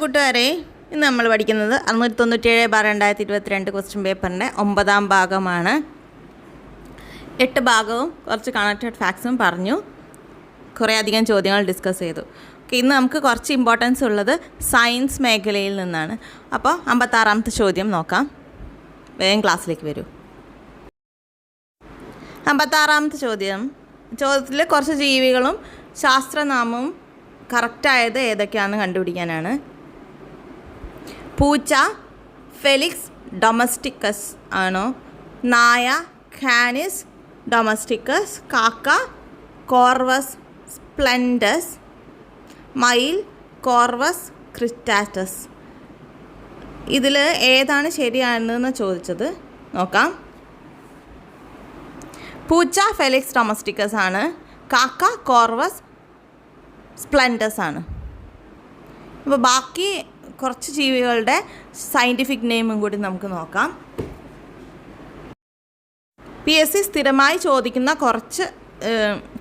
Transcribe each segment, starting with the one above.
കൂട്ടുകാരെ. ഇന്ന് നമ്മൾ പഠിക്കുന്നത് അറുന്നൂറ്റി തൊണ്ണൂറ്റേഴ് ബാർ രണ്ടായിരത്തി ഇരുപത്തിരണ്ട് ക്വസ്റ്റ്യൻ പേപ്പറിന്റെ ഒമ്പതാം ഭാഗമാണ്. എട്ട് ഭാഗവും കുറച്ച് കണക്റ്റഡ് ഫാക്ട്സും പറഞ്ഞു. കുറേ അധികം ചോദ്യങ്ങൾ ഡിസ്കസ് ചെയ്തു. ഓക്കെ ഇന്ന് നമുക്ക് കുറച്ച് ഇമ്പോർട്ടൻസ് ഉള്ളത് സയൻസ് മേഖലയിൽ നിന്നാണ്. അപ്പോൾ അമ്പത്താറാമത്തെ ചോദ്യം നോക്കാം. വേഗം ക്ലാസ്സിലേക്ക് വരൂ. അമ്പത്താറാമത്തെ ചോദ്യം. ചോദ്യത്തിൽ കുറച്ച് ജീവികളും ശാസ്ത്രനാമവും കറക്റ്റായത് ഏതൊക്കെയാണെന്ന് കണ്ടുപിടിക്കാനാണ്. പൂച്ച ഫെലിക്സ് ഡൊമസ്റ്റിക്കസ് ആണോ? നായ ഖാനിസ് ഡൊമസ്റ്റിക്കസ് കാക്ക കോർവസ് സ്പ്ലെൻഡസ് മയിൽ കോർവസ് ക്രിസ്റ്റാറ്റസ് ഇതിൽ ഏതാണ് ശരിയാണെന്ന് ചോദിച്ചത്? നോക്കാം. പൂച്ച ഫെലിക്സ് ഡൊമസ്റ്റിക്കസ് ആണ്. കാക്ക കോർവസ് സ്പ്ലെൻഡസ് ആണ്. അപ്പോൾ ബാക്കി കുറച്ച് ജീവികളുടെ സയന്റിഫിക് നെയിമും കൂടി നമുക്ക് നോക്കാം. പി എസ് സി സ്ഥിരമായി ചോദിക്കുന്ന കുറച്ച്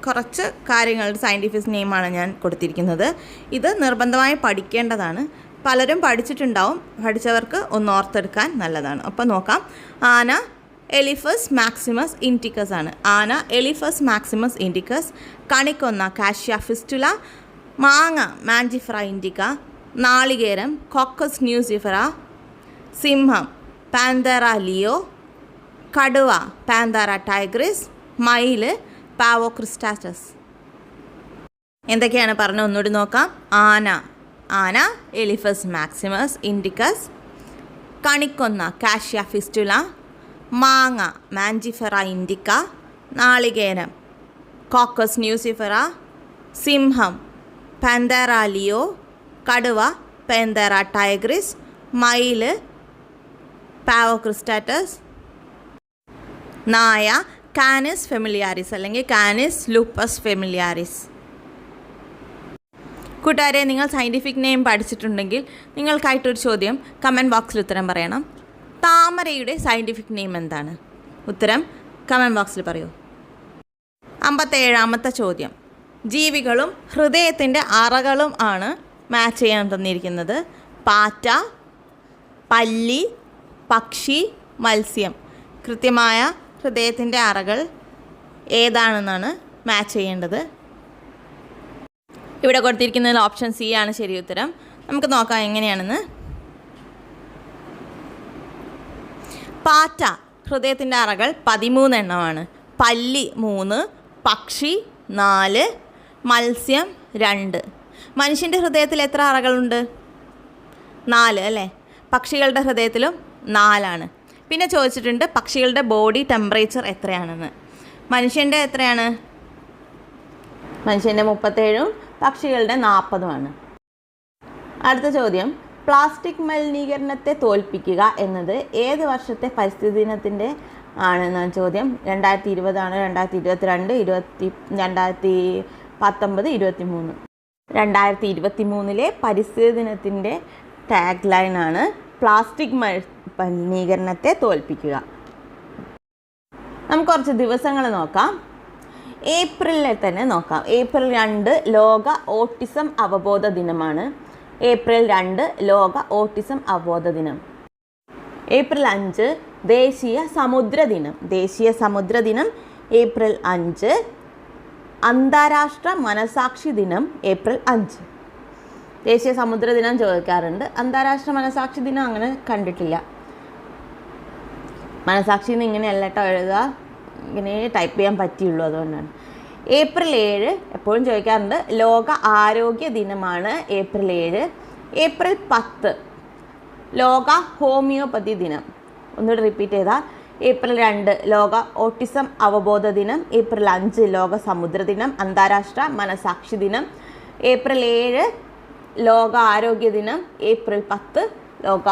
കുറച്ച് കാര്യങ്ങളുടെ സയന്റിഫിക് നെയിമാണ് ഞാൻ കൊടുത്തിരിക്കുന്നത്. ഇത് നിർബന്ധമായി പഠിക്കേണ്ടതാണ്. പലരും പഠിച്ചിട്ടുണ്ടാവും. പഠിച്ചവർക്ക് ഒന്ന് ഓർത്തെടുക്കാൻ നല്ലതാണ്. അപ്പോൾ നോക്കാം. ആന എലിഫസ് മാക്സിമസ് ഇന്റിക്കസ് ആണ്. ആന എലിഫസ് മാക്സിമസ് ഇന്റിക്കസ് കണിക്കൊന്ന കാഷ്യ ഫിസ്റ്റുല മാങ്ങ മാൻജിഫ്ര ഇൻഡിക്ക നാളികേരം കോക്കസ് ന്യൂസിഫറ സിംഹം പാന്തറ ലിയോ കടുവ പാന്താറ ടൈഗ്രിസ് മയിൽ പാവോ ക്രിസ്റ്റാറ്റസ്. എന്തൊക്കെയാണ് പറഞ്ഞ ഒന്നുകൂടി നോക്കാം. ആന. ആന എലിഫസ് മാക്സിമസ് ഇൻഡിക്കസ് കണിക്കൊന്ന കാഷ്യ ഫിസ്റ്റുല മാങ്ങ മാൻജിഫെറ ഇൻഡിക്ക നാളികേരം കോക്കസ് ന്യൂസിഫറ സിംഹം പാന്താറ ലിയോ കടുവ പാന്താറ ടൈഗ്രിസ് മയിൽ പാവോ പാവോക്രിസ്റ്റാറ്റസ് നായ കാനസ് ഫെമിലിയാരിസ് അല്ലെങ്കിൽ കാനിസ് ലൂപ്പസ് ഫെമിലിയാരിസ്. കൂട്ടുകാരെ നിങ്ങൾ സയന്റിഫിക് നെയിം പഠിച്ചിട്ടുണ്ടെങ്കിൽ നിങ്ങൾക്കായിട്ടൊരു ചോദ്യം കമന്റ് ബോക്സിൽ ഉത്തരം പറയണം. താമരയുടെ സയന്റിഫിക് നെയിം എന്താണ്? ഉത്തരം കമന്റ് ബോക്സിൽ പറയൂ. അമ്പത്തേഴാമത്തെ ചോദ്യം. ജീവികളും ഹൃദയത്തിന്റെ അറകളും ആണ് മാച്ച് ചെയ്യാൻ തന്നിരിക്കുന്നത്. പാറ്റ പല്ലി പക്ഷി മത്സ്യം. കൃത്യമായ ഹൃദയത്തിന്റെ അറകൾ ഏതാണെന്നാണ് മാച്ച് ചെയ്യേണ്ടത്. ഇവിടെ കൊടുത്തിരിക്കുന്നതിൽ ഓപ്ഷൻ സി ആണ് ശരി ഉത്തരം. നമുക്ക് നോക്കാം എങ്ങനെയാണെന്ന്. പാറ്റ ഹൃദയത്തിന്റെ അറകൾ പതിമൂന്ന് എണ്ണമാണ്. പല്ലി മൂന്ന് പക്ഷി നാല് മത്സ്യം രണ്ട്. മനുഷ്യന്റെ ഹൃദയത്തിൽ എത്ര അറകളുണ്ട്? നാല് അല്ലേ? പക്ഷികളുടെ ഹൃദയത്തിലും നാലാണ്. പിന്നെ ചോദിച്ചിട്ടുണ്ട് പക്ഷികളുടെ ബോഡി ടെമ്പറേച്ചർ എത്രയാണെന്ന്. മനുഷ്യന്റെ എത്രയാണ്? മനുഷ്യന്റെ മുപ്പത്തേഴും പക്ഷികളുടെ നാൽപ്പതുമാണ് അടുത്ത ചോദ്യം പ്ലാസ്റ്റിക് മലിനീകരണത്തെ തോൽപ്പിക്കുക എന്നത് ഏത് വർഷത്തെ പരിസ്ഥിതി ദിനത്തിന്റെ ആണെന്നാണ് ചോദ്യം. രണ്ടായിരത്തി ഇരുപതാണ് രണ്ടായിരത്തി ഇരുപത്തിരണ്ട് ഇരുപത്തി രണ്ടായിരത്തി പത്തൊമ്പത് ഇരുപത്തി മൂന്ന് രണ്ടായിരത്തി ഇരുപത്തി മൂന്നിലെ പരിസ്ഥിതി ദിനത്തിന്റെ ടാഗ് ലൈനാണ് പ്ലാസ്റ്റിക് മ- മലിനീകരണത്തെ തോൽപ്പിക്കുക. നമുക്ക് കുറച്ച് ദിവസങ്ങൾ നോക്കാം. ഏപ്രിലിൽ തന്നെ നോക്കാം. ഏപ്രിൽ രണ്ട് ലോക ഓട്ടിസം അവബോധ ദിനമാണ്. ഏപ്രിൽ രണ്ട് ലോക ഓട്ടിസം അവബോധ ദിനം. ഏപ്രിൽ അഞ്ച് ദേശീയ സമുദ്ര ദിനം. ദേശീയ സമുദ്ര ദിനം ഏപ്രിൽ അഞ്ച്. അന്താരാഷ്ട്ര മനസാക്ഷി ദിനം ഏപ്രിൽ അഞ്ച്. ദേശീയ സമുദ്ര ദിനം ചോദിക്കാറുണ്ട്. അന്താരാഷ്ട്ര മനസാക്ഷി ദിനം അങ്ങനെ കണ്ടിട്ടില്ല. മനസാക്ഷി നിന്ന് ഇങ്ങനെയല്ല കേട്ടോ എഴുതുക. ഇങ്ങനെ ടൈപ്പ് ചെയ്യാൻ പറ്റിയുള്ളൂ അതുകൊണ്ടാണ്. ഏപ്രിൽ ഏഴ് എപ്പോഴും ചോദിക്കാറുണ്ട്. ലോക ആരോഗ്യ ദിനമാണ് ഏപ്രിൽ ഏഴ്. ഏപ്രിൽ പത്ത്. ലോക ഹോമിയോപ്പതി ദിനം. ഒന്നുകൂടി റിപ്പീറ്റ് ചെയ്താൽ ഏപ്രിൽ രണ്ട് ലോക ഓട്ടിസം അവബോധ ദിനം. ഏപ്രിൽ അഞ്ച് ലോക സമുദ്ര ദിനം. അന്താരാഷ്ട്ര മനസാക്ഷി ദിനം. ഏപ്രിൽ ഏഴ് ലോക ആരോഗ്യ ദിനം. ഏപ്രിൽ പത്ത് ലോക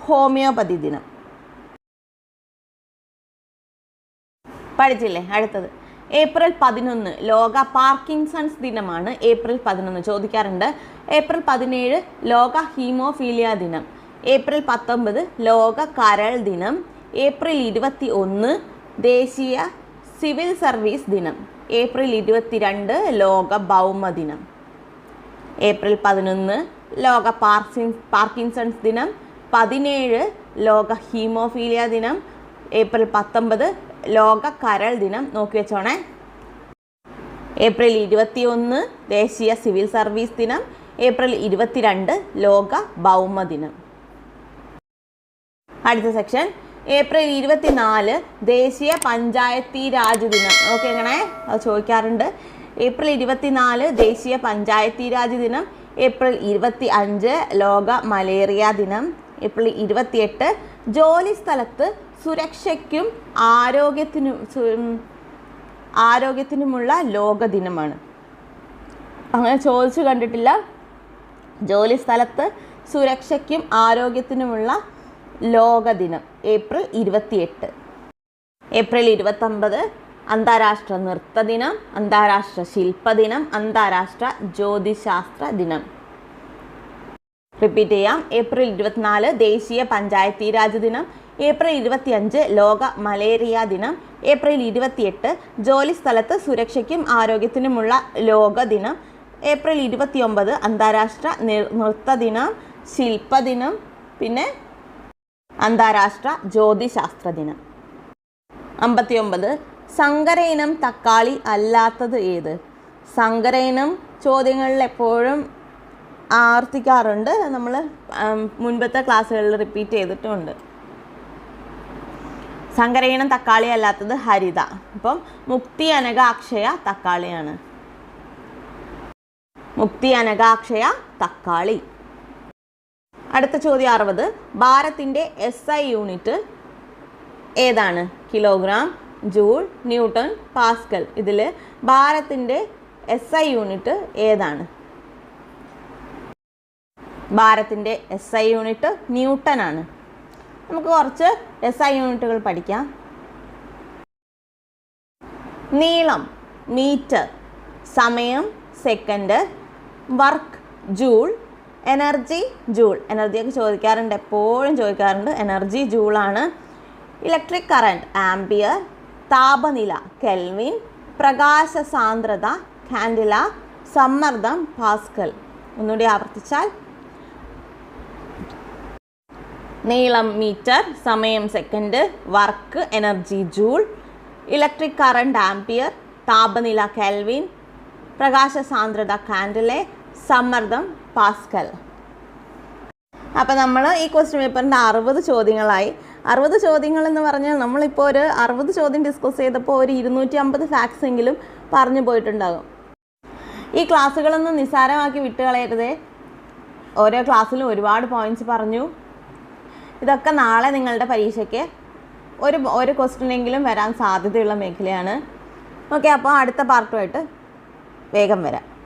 ഹോമിയോപ്പതി ദിനം. പഠിച്ചില്ലേ? അടുത്തത്. ഏപ്രിൽ പതിനൊന്ന് ലോക പാർക്കിൻസൺസ് ദിനമാണ് ഏപ്രിൽ പതിനൊന്ന്. ചോദിക്കാറുണ്ട് ഏപ്രിൽ പതിനേഴ് ലോക ഹീമോഫീലിയ ദിനം. ഏപ്രിൽ പത്തൊമ്പത് ലോക കരൾ ദിനം. ഏപ്രിൽ ഇരുപത്തി ഒന്ന് ദേശീയ സിവിൽ സർവീസ് ദിനം. ഏപ്രിൽ ഇരുപത്തിരണ്ട് ലോക ഭൗമ ദിനം. ഏപ്രിൽ പതിനൊന്ന് ലോക പാർക്കിൻ പാർക്കിൻസൺസ് ദിനം. പതിനേഴ് ലോക ഹീമോഫീലിയ ദിനം. ഏപ്രിൽ പത്തൊമ്പത് ലോക കരൾ ദിനം. നോക്കി വെച്ചോണേ. ഏപ്രിൽ ഇരുപത്തി ഒന്ന് ദേശീയ സിവിൽ സർവീസ് ദിനം. ഏപ്രിൽ ഇരുപത്തിരണ്ട് ലോക ഭൗമ ദിനം. അടുത്ത സെക്ഷൻ. ഏപ്രിൽ ഇരുപത്തിനാല് ദേശീയ പഞ്ചായത്തി രാജ് ദിനം. നോക്കിയങ്ങനെ അത് ചോദിക്കാറുണ്ട്. ഏപ്രിൽ ഇരുപത്തിനാല് ദേശീയ പഞ്ചായത്തി രാജ് ദിനം. ഏപ്രിൽ ഇരുപത്തി അഞ്ച് ലോക മലേറിയ ദിനം. ഏപ്രിൽ ഇരുപത്തിയെട്ട് ജോലി സ്ഥലത്ത് സുരക്ഷയ്ക്കും ആരോഗ്യത്തിനും ആരോഗ്യത്തിനുമുള്ള ലോക ദിനമാണ് അങ്ങനെ ചോദിച്ചു കണ്ടിട്ടില്ല. ജോലി സ്ഥലത്ത് സുരക്ഷയ്ക്കും ആരോഗ്യത്തിനുമുള്ള ലോക ദിനം ഏപ്രിൽ ഇരുപത്തിയെട്ട്. ഏപ്രിൽ ഇരുപത്തൊമ്പത് അന്താരാഷ്ട്ര നൃത്ത ദിനം അന്താരാഷ്ട്ര ശില്പദിനം അന്താരാഷ്ട്ര ജ്യോതിശാസ്ത്ര ദിനം. റിപ്പീറ്റ് ചെയ്യാം. ഏപ്രിൽ ഇരുപത്തിനാല് ദേശീയ പഞ്ചായത്തി രാജ് ദിനം ഏപ്രിൽ ഇരുപത്തിയഞ്ച് ലോക മലേറിയ ദിനം. ഏപ്രിൽ ഇരുപത്തിയെട്ട് ജോലി സ്ഥലത്ത് സുരക്ഷയ്ക്കും ആരോഗ്യത്തിനുമുള്ള ലോക ദിനം. ഏപ്രിൽ ഇരുപത്തിയൊമ്പത് അന്താരാഷ്ട്ര നൃത്ത ദിനം ശില്പദിനം പിന്നെ അന്താരാഷ്ട്ര ജ്യോതിശാസ്ത്ര ദിനം. അമ്പത്തിയൊമ്പത് സങ്കര ഇനം തക്കാളി അല്ലാത്തത് ഏത്? സങ്കര ഇനം ചോദ്യങ്ങളിൽ എപ്പോഴും ആവർത്തിക്കാറുണ്ട്. നമ്മൾ മുൻപത്തെ ക്ലാസ്സുകളിൽ റിപ്പീറ്റ് ചെയ്തിട്ടുമുണ്ട്. സങ്കരയിനം തക്കാളി അല്ലാത്തത് ഹരിത. അപ്പം മുക്തി അനകാക്ഷയ തക്കാളിയാണ്. മുക്തി അനകാക്ഷയ തക്കാളി. അടുത്ത ചോദ്യം അറുപത്. ഭാരത്തിന്റെ എസ് ഐ യൂണിറ്റ് ഏതാണ്? Kilogram joule newton pascal. ഇതിൽ ഭാരത്തിന്റെ എസ് ഐ യൂണിറ്റ് ഏതാണ്? ഭാരത്തിന്റെ എസ് ഐ യൂണിറ്റ് ന്യൂട്ടൺ ആണ് നമുക്ക് കുറച്ച് എസ് ഐ യൂണിറ്റുകൾ പഠിക്കാം. നീളം മീറ്റർ സമയം second work joule energy joule. എനർജിയൊക്കെ ചോദിക്കാറുണ്ട് എപ്പോഴും ചോദിക്കാറുണ്ട്. എനർജി ജൂളാണ് ഇലക്ട്രിക് കറണ്ട് ആംബിയർ താപനില കെൽവിൻ പ്രകാശ സാന്ദ്രത കാൻഡില സമ്മർദ്ദം പാസ്കൽ. ഒന്നുകൂടി ആവർത്തിച്ചാൽ നീളം മീറ്റർ സമയം second work energy joule electric current ampere താപനില കെൽവിൻ പ്രകാശ സാന്ദ്രത കാൻഡിലെ സമ്മർദ്ദം പാസ്കൽ അപ്പോൾ നമ്മൾ ഈ ക്വസ്റ്റ്യൻ പേപ്പറിന്റെ അറുപത് ചോദ്യങ്ങളായി. അറുപത് ചോദ്യങ്ങൾ എന്ന് പറഞ്ഞാൽ നമ്മളിപ്പോൾ ഒരു അറുപത് ചോദ്യം ഡിസ്കസ് ചെയ്തപ്പോൾ ഒരു ഇരുന്നൂറ്റി അമ്പത് ഫാക്ട്സ് എങ്കിലും പറഞ്ഞു പോയിട്ടുണ്ടാകും. ഈ ക്ലാസ്സുകളൊന്നും നിസ്സാരമാക്കി വിട്ടുകളയരുതേ. ഓരോ ക്ലാസ്സിലും ഒരുപാട് പോയിന്റ്സ് പറഞ്ഞു. ഇതൊക്കെ നാളെ നിങ്ങളുടെ പരീക്ഷയ്ക്ക് ഒരു ഒരു ക്വസ്റ്റ്യനെങ്കിലും വരാൻ സാധ്യതയുള്ള മേഖലയാണ്. ഓക്കെ അപ്പോൾ അടുത്ത പാർട്ടുമായിട്ട് വേഗം വരാം.